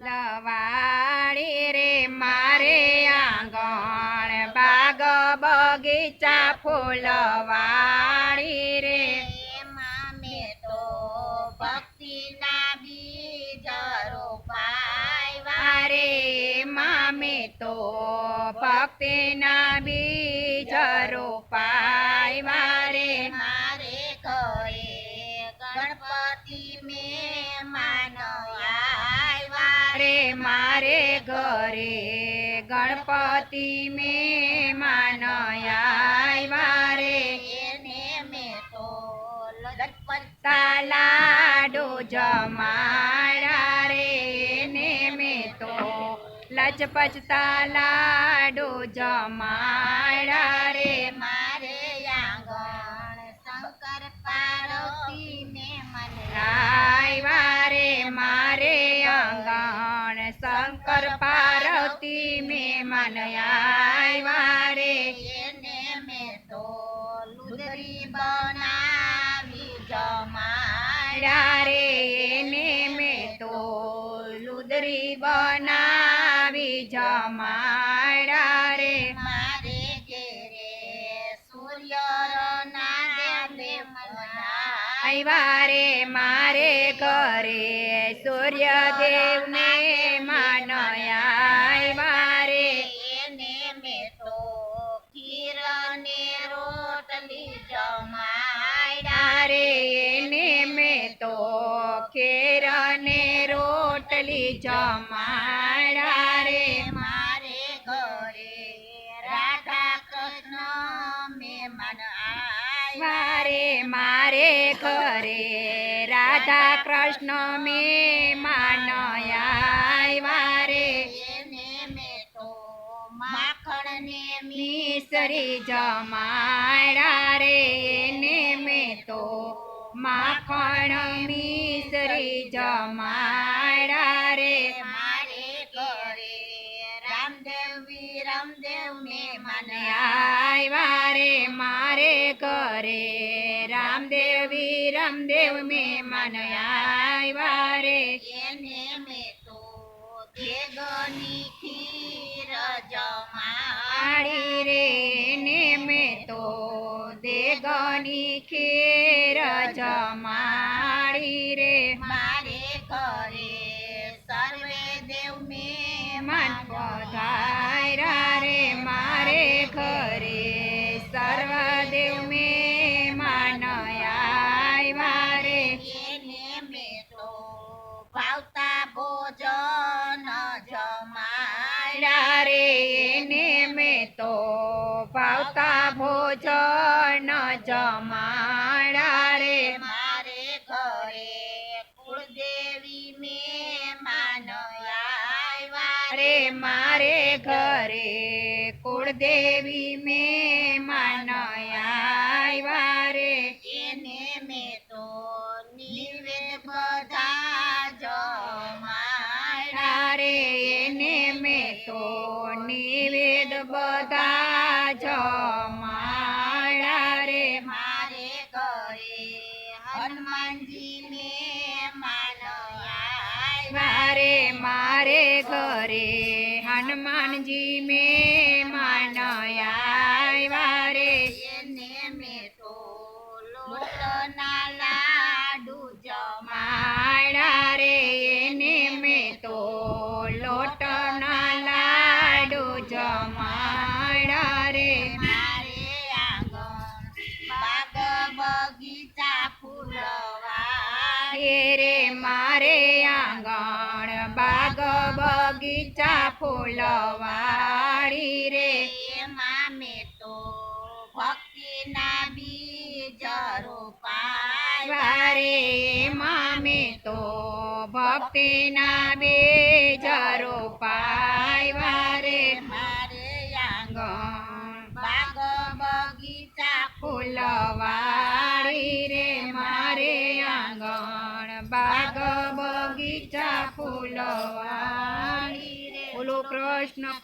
લવાડી રે મારે આંગણ બાગ બગીચા ફૂલવાડી રે. મામે તો તો ભક્તિના બીજ રોપાવ્યા વારે મામે તો ભક્તિના બીજ મારે ઘરે ગણપતિ મે માનયા રે. એને મેં તો લટપટ લાડો જમાડા રે. ને મેં તો લચપચતા લાડો જમાડા રે. મારે આંગણ શંકર પાર્વતી ને મને મેં આવ્યા રે એને મેં તો લુદરી બનાવી જમાડ્યા રે એને મેં તો લુદરી બનાવી જમાડા રે. મારે ઘેરે સૂર્ય રે મારે ઘરે સૂર્યદેવને એને મેં તો ખીર ને રોટલી જમાડ્યા રે એને મેં તો ખેર ને રોટલી જમાડા રે મારે ઘરે રાધા કૃષ્ણ મહેમાન આવ્યા વારે મારે ઘરે રાધા કૃષ્ણ મેં માનયા માખણ ને મિસરી જમારા રે એને મેં તો માખણ મિસરી જમારા રે મારે ઘરે રામદેવ રામદેવ મને આવ્યા રે. મારે ઘરે રામદેવી રામદેવ મેં આવ્યા રે. જમા રે ને મેં તો દેગની ખીર જમાડી રે. મારે ઘરે ભોજન જમાડા રે. મારે ઘરે કુળદેવી મહેમાન આવ્યા રે મારે ઘરે કુળદેવી મેં આવ્યા રે. એને મેં તો નિવેદ બધા જમાડ્યા રે એને મેં તો નિવેદ બધા જમાડા મારે ઘરે હનુમાનજી મે માનયા રે. એને મેં તો લોટના લાડુ જમા માડા રે. એને મેં તો લોટના લાડુ જમાડા રે. મારે આંગણ બાગ બગીચા ફૂલવા રે મારે આંગણ બગીચા ફૂલવાળી રે. એમાં મેં તો ભક્તિના બીજ રોપાવ્યા વારે મામે તો ભક્તિના બેજ રોપાય રે મારે આંગણ બાગ બગીચા ફૂલવાળી રે. મારે આંગણ બાગ બગીચા રે બોલો કૃષ્ણ